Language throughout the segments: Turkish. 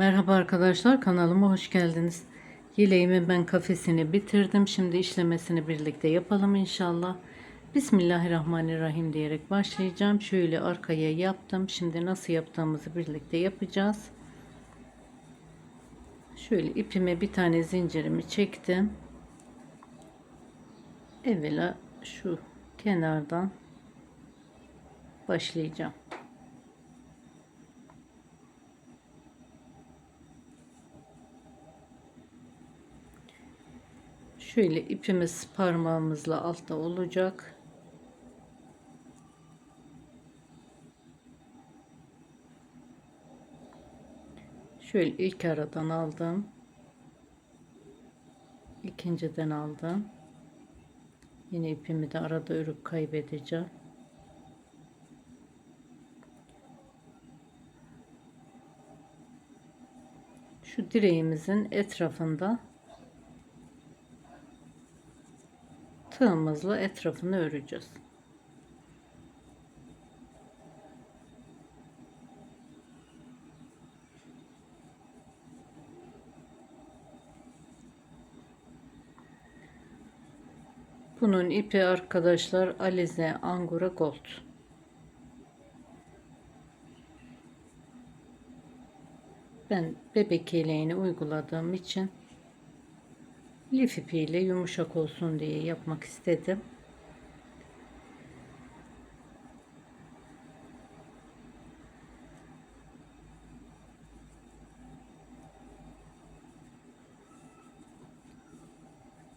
Merhaba arkadaşlar kanalıma hoş geldiniz. Yeleğimin ben kafesini bitirdim. Şimdi işlemesini birlikte yapalım inşallah. Bismillahirrahmanirrahim diyerek başlayacağım. Şöyle arkaya yaptım. Şimdi nasıl yaptığımızı birlikte yapacağız. Şöyle ipime bir tane zincirimi çektim. Evvela şu kenardan başlayacağım. Şöyle ipimiz parmağımızla altta olacak. Şöyle ilk aradan aldım. İkinciden aldım. Yine ipimi de arada örüp kaybedeceğim. Şu direğimizin etrafında tığımızla etrafını öreceğiz. Bunun ipi arkadaşlar Alize Angora Gold. Ben bebek yeleğini uyguladığım için lif ipiyle yumuşak olsun diye yapmak istedim.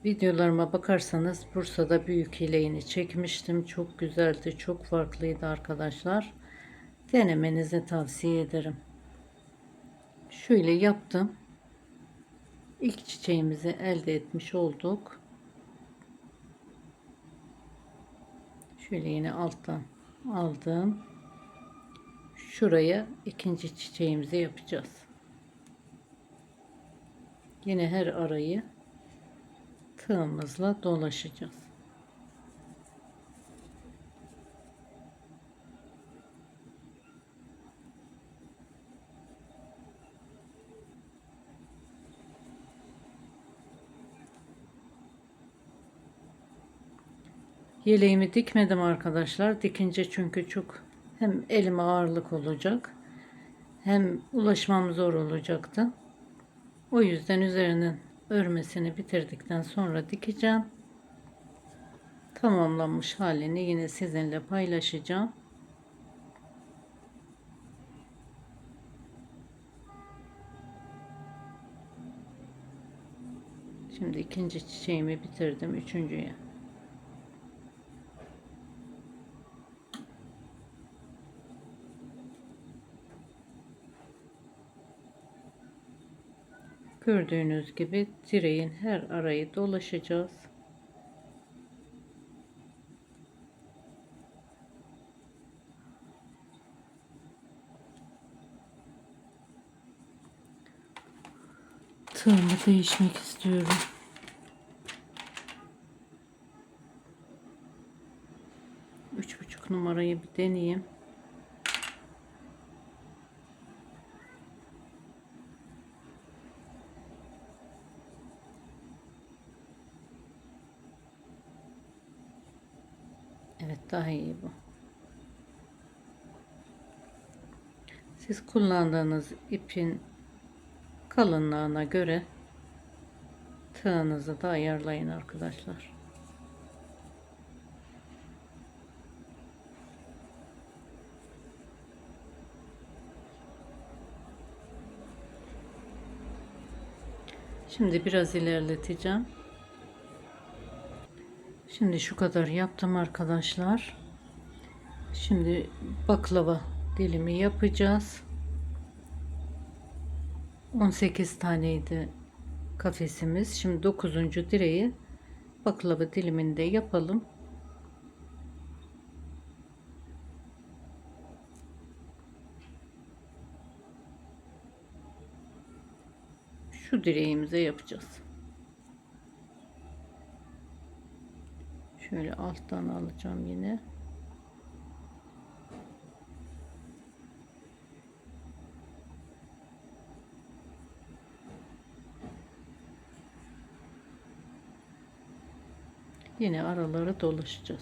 Videolarıma bakarsanız Bursa'da büyük ileğini çekmiştim. Çok güzeldi, çok farklıydı arkadaşlar. Denemenizi tavsiye ederim. Şöyle yaptım. İlk çiçeğimizi elde etmiş olduk. Şöyle yine alttan aldım. Şuraya ikinci çiçeğimizi yapacağız. Yine her arayı tığımızla dolaşacağız. Yeleğimi dikmedim arkadaşlar. Dikince çünkü çok hem elime ağırlık olacak hem ulaşmam zor olacaktı. O yüzden üzerinin örmesini bitirdikten sonra dikeceğim. Tamamlanmış halini yine sizinle paylaşacağım. Şimdi ikinci çiçeğimi bitirdim. Üçüncüye. Gördüğünüz gibi direğin her arayı dolaşacağız. Tığımı değişmek istiyorum. Üç buçuk numarayı bir deneyeyim. Evet daha iyi bu. Siz kullandığınız ipin kalınlığına göre tığınızı da ayarlayın arkadaşlar. Şimdi biraz ilerleteceğim. Şimdi şu kadar yaptım arkadaşlar. Şimdi baklava dilimi yapacağız. 18 taneydi kafesimiz. Şimdi 9. direği baklava diliminde yapalım. Şu direğimize yapacağız. Şöyle alttan alacağım yine. Yine araları dolaşacağız.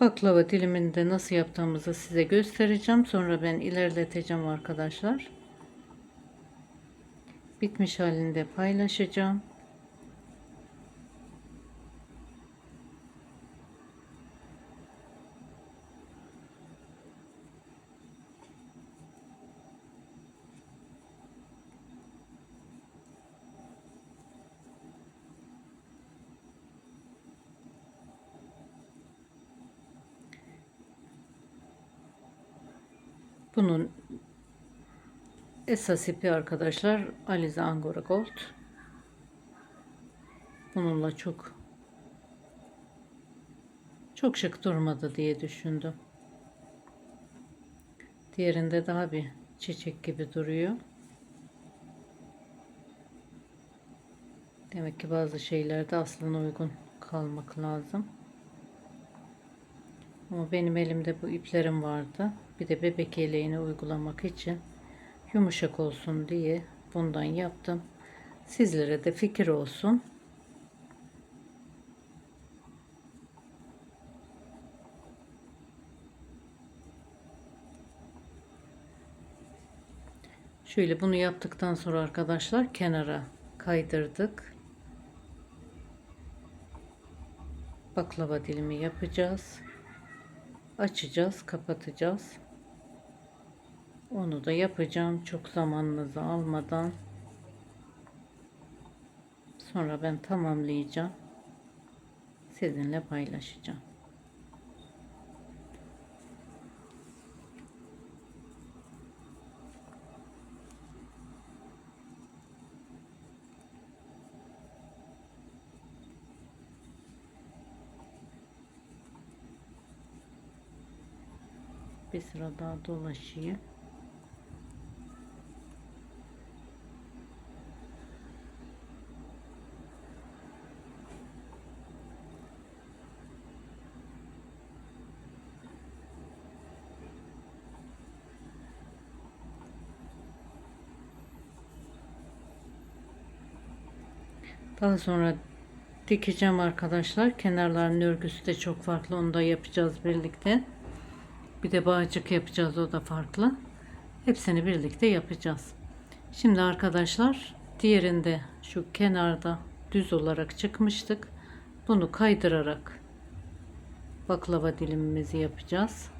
Baklava dilimini de nasıl yaptığımızı size göstereceğim. Sonra ben ilerleteceğim arkadaşlar. Bitmiş halinde paylaşacağım. Bunun esas ipi arkadaşlar Alize Angora Gold. Bununla çok çok şık durmadı diye düşündüm. Diğerinde daha bir çiçek gibi duruyor. Demek ki bazı şeylerde aslına uygun kalmak lazım. Ama benim elimde bu iplerim vardı. Bir de bebek eleğini uygulamak için yumuşak olsun diye bundan yaptım. Sizlere de fikir olsun. Şöyle bunu yaptıktan sonra arkadaşlar kenara kaydırdık. Baklava dilimi yapacağız. Açacağız, kapatacağız. Onu da yapacağım çok zamanınızı almadan. Sonra ben tamamlayacağım. Sizinle paylaşacağım. Bir sıra daha dolaşayım. Daha sonra dikeceğim arkadaşlar. Kenarların örgüsü de çok farklı. Onu da yapacağız birlikte. Bir de bağcık yapacağız. O da farklı. Hepsini birlikte yapacağız. Şimdi arkadaşlar diğerinde şu kenarda düz olarak çıkmıştık. Bunu kaydırarak baklava dilimimizi yapacağız.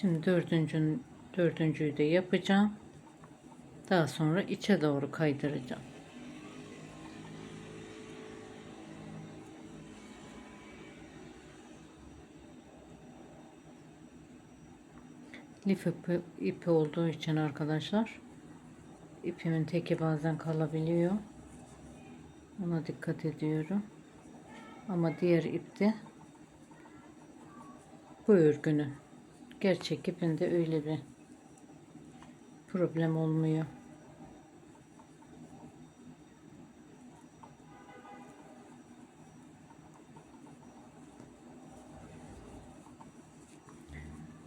Şimdi dördüncün, dördüncüyü de yapacağım. Daha sonra içe doğru kaydıracağım. Lif ipi, ipi olduğu için arkadaşlar ipimin teki bazen kalabiliyor. Ona dikkat ediyorum. Ama diğer ipte bu örgünün gerçek ipinde öyle bir problem olmuyor.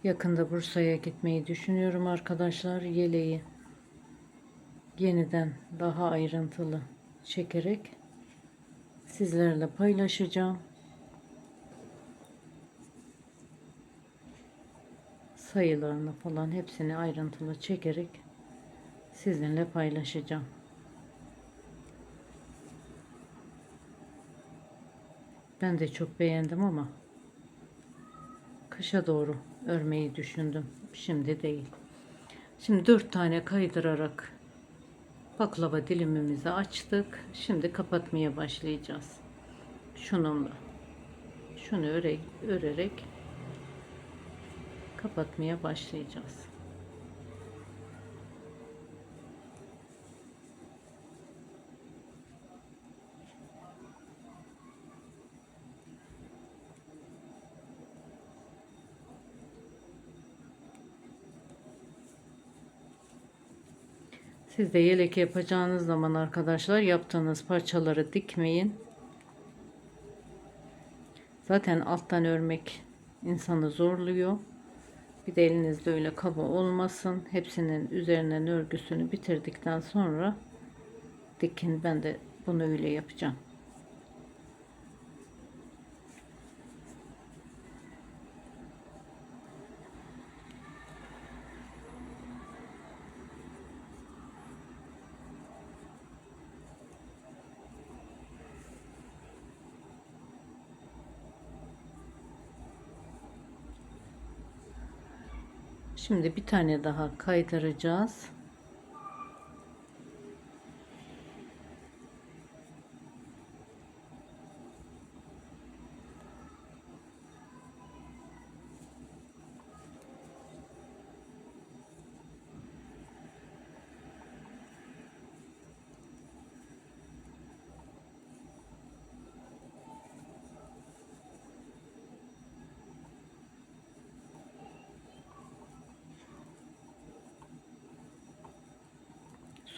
Yakında Bursa'ya gitmeyi düşünüyorum arkadaşlar. Yeleği yeniden daha ayrıntılı çekerek sizlerle paylaşacağım. Sayılarını falan hepsini ayrıntılı çekerek sizinle paylaşacağım. Ben de çok beğendim ama kışa doğru örmeyi düşündüm. Şimdi değil. Şimdi dört tane kaydırarak baklava dilimimizi açtık. Şimdi kapatmaya başlayacağız. Şununla. Şunu öre, örerek kapatmaya başlayacağız. Siz de yelek yapacağınız zaman arkadaşlar yaptığınız parçaları dikmeyin. Zaten alttan örmek insanı zorluyor. Bir de elinizde öyle kaba olmasın. Hepsinin üzerinden örgüsünü bitirdikten sonra dikin. Ben de bunu öyle yapacağım. Şimdi bir tane daha kaydıracağız.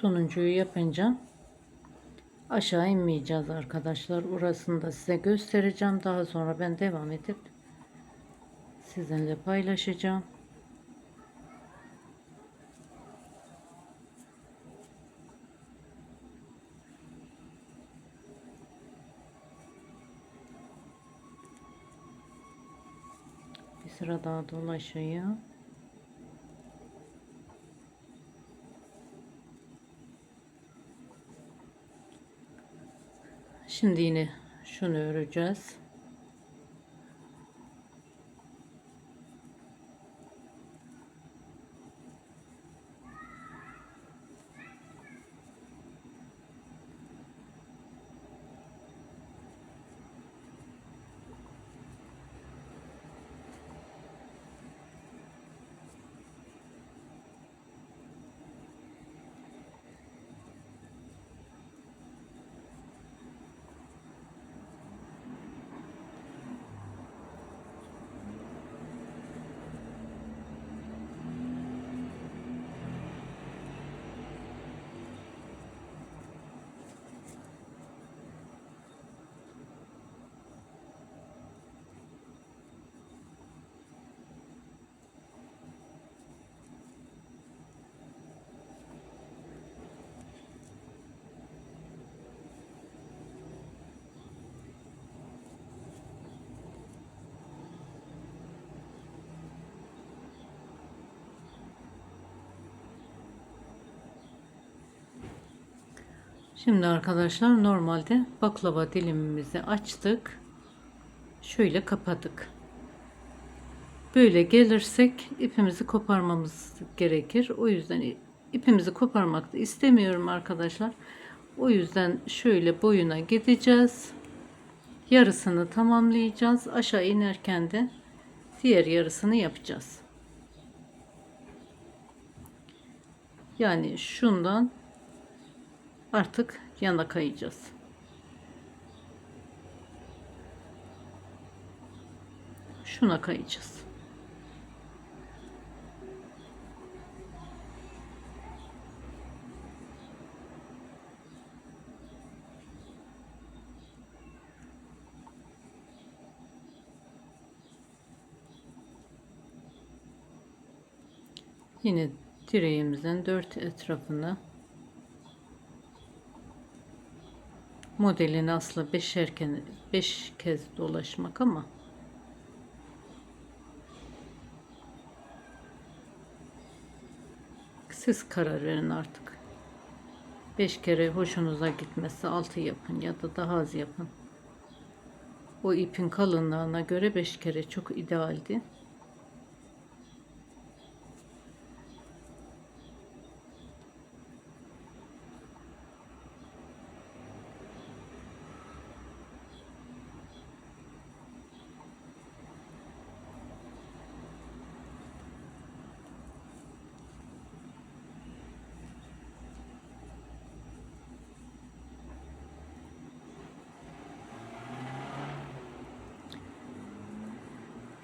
Sonuncuyu yapınca aşağı inmeyeceğiz arkadaşlar. Orasını da size göstereceğim. Daha sonra ben devam edip sizinle paylaşacağım. Bir sıra daha dolaşıyor. Şimdi yine şunu öreceğiz. Şimdi arkadaşlar normalde baklava dilimimizi açtık. Şöyle kapadık. Böyle gelirsek ipimizi koparmamız gerekir. O yüzden ipimizi koparmak da istemiyorum arkadaşlar. O yüzden şöyle boyuna gideceğiz. Yarısını tamamlayacağız. Aşağı inerken de diğer yarısını yapacağız. Yani şundan artık yana kayacağız. Şuna kayacağız. Yine direğimizin dört etrafını modelini asla beşerken beş kez dolaşmak ama siz karar verin artık. Beş kere hoşunuza gitmesi altı yapın ya da daha az yapın. O ipin kalınlığına göre 5 kere çok idealdi.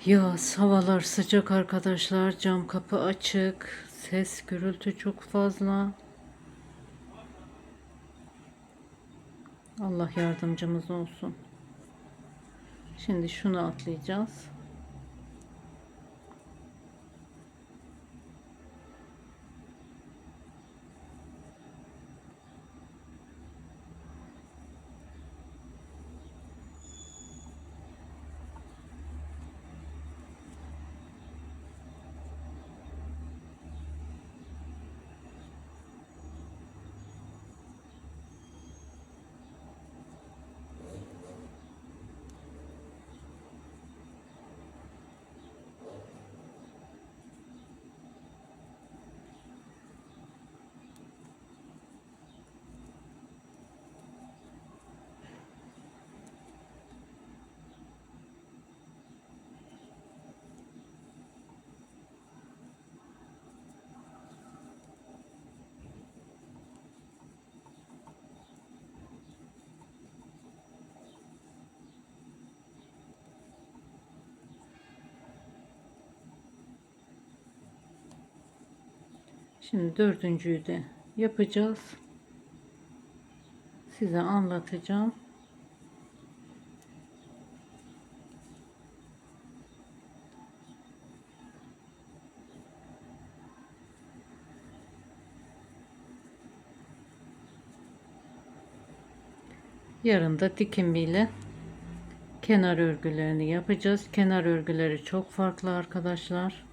Yaz, havalar sıcak arkadaşlar. Cam kapı açık. Ses, gürültü çok fazla. Allah yardımcımız olsun. Şimdi şunu atlayacağız. Şimdi dördüncüyü de yapacağız. Size anlatacağım. Yarın da dikimiyle kenar örgülerini yapacağız. Kenar örgüleri çok farklı arkadaşlar.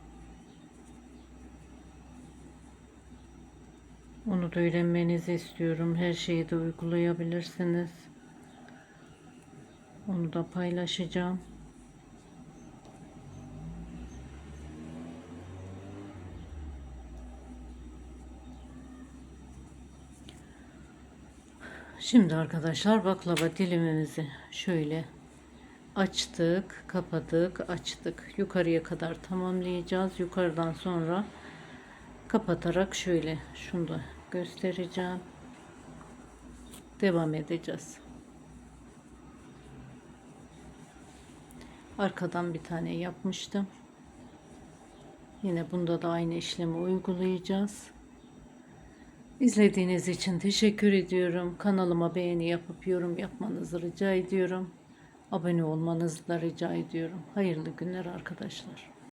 Onu da öğrenmenizi istiyorum. Her şeyi de uygulayabilirsiniz. Onu da paylaşacağım. Şimdi arkadaşlar baklava dilimimizi şöyle açtık, kapadık, açtık. Yukarıya kadar tamamlayacağız. Yukarıdan sonra kapatarak şöyle şunu da göstereceğim. Devam edeceğiz. Arkadan bir tane yapmıştım. Yine bunda da aynı işlemi uygulayacağız. İzlediğiniz için teşekkür ediyorum. Kanalıma beğeni yapıp yorum yapmanızı rica ediyorum. Abone olmanızı da rica ediyorum. Hayırlı günler arkadaşlar.